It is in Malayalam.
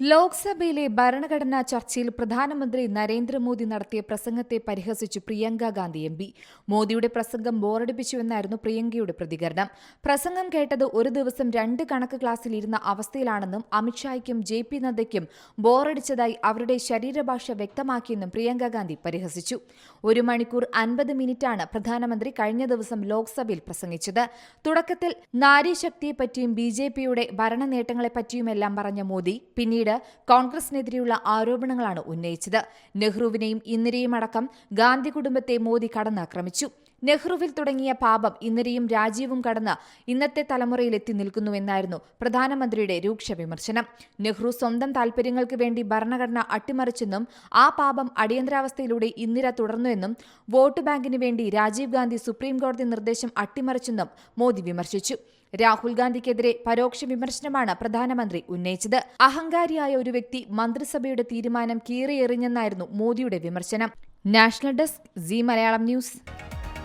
ലോക്സഭയിലെ ഭരണഘടനാ ചർച്ചയിൽ പ്രധാനമന്ത്രി നരേന്ദ്രമോദി നടത്തിയ പ്രസംഗത്തെ പരിഹസിച്ചു പ്രിയങ്ക ഗാന്ധി എം മോദിയുടെ പ്രസംഗം ബോറടിപ്പിച്ചുവെന്നായിരുന്നു പ്രിയങ്കയുടെ പ്രതികരണം. പ്രസംഗം കേട്ടത് ഒരു ദിവസം രണ്ട് കണക്ക് ക്ലാസ്സിൽ ഇരുന്ന അവസ്ഥയിലാണെന്നും അമിത്ഷായ്ക്കും ജെ പി നദ്ദയ്ക്കും ബോറടിച്ചതായി അവരുടെ ശരീരഭാഷ വ്യക്തമാക്കിയെന്നും പ്രിയങ്ക ഗാന്ധി പരിഹസിച്ചു. ഒരു മണിക്കൂർ അൻപത് മിനിറ്റാണ് പ്രധാനമന്ത്രി കഴിഞ്ഞ ദിവസം ലോക്സഭയിൽ പ്രസംഗിച്ചത്. തുടക്കത്തിൽ നാരീശക്തിയെപ്പറ്റിയും ബി ജെ പിയുടെ ഭരണ നേട്ടങ്ങളെപ്പറ്റിയുമെല്ലാം പറഞ്ഞ മോദി പിന്നീട് കോൺഗ്രസിനെതിരെയുള്ള ആരോപണങ്ങളാണ് ഉന്നയിച്ചത്. നെഹ്റുവിനെയും ഇന്ദിരയും അടക്കം ഗാന്ധി കുടുംബത്തെ മോദി കടന്നാക്രമിച്ചു. നെഹ്റുവിൽ തുടങ്ങിയ പാപം ഇന്ദിരയും രാജീവും കടന്ന് ഇന്നത്തെ തലമുറയിലെത്തി നിൽക്കുന്നുവെന്നായിരുന്നു പ്രധാനമന്ത്രിയുടെ രൂക്ഷ വിമർശനം. നെഹ്റു സ്വന്തം താൽപര്യങ്ങൾക്ക് വേണ്ടി ഭരണഘടന അട്ടിമറിച്ചെന്നും ആ പാപം അടിയന്തരാവസ്ഥയിലൂടെ ഇന്ദിര തുടർന്നുവെന്നും വോട്ട് ബാങ്കിന് വേണ്ടി രാജീവ് ഗാന്ധി സുപ്രീംകോടതി നിർദ്ദേശം അട്ടിമറിച്ചെന്നും മോദി വിമർശിച്ചു. രാഹുൽ ഗാന്ധിക്കെതിരെ പരോക്ഷ വിമർശനമാണ് പ്രധാനമന്ത്രി ഉന്നയിച്ചത്. അഹങ്കാരിയായ ഒരു വ്യക്തി മന്ത്രിസഭയുടെ തീരുമാനം കീറിയെറിഞ്ഞെന്നായിരുന്നു മോദിയുടെ വിമർശനം. National desk Zee Malayalam news.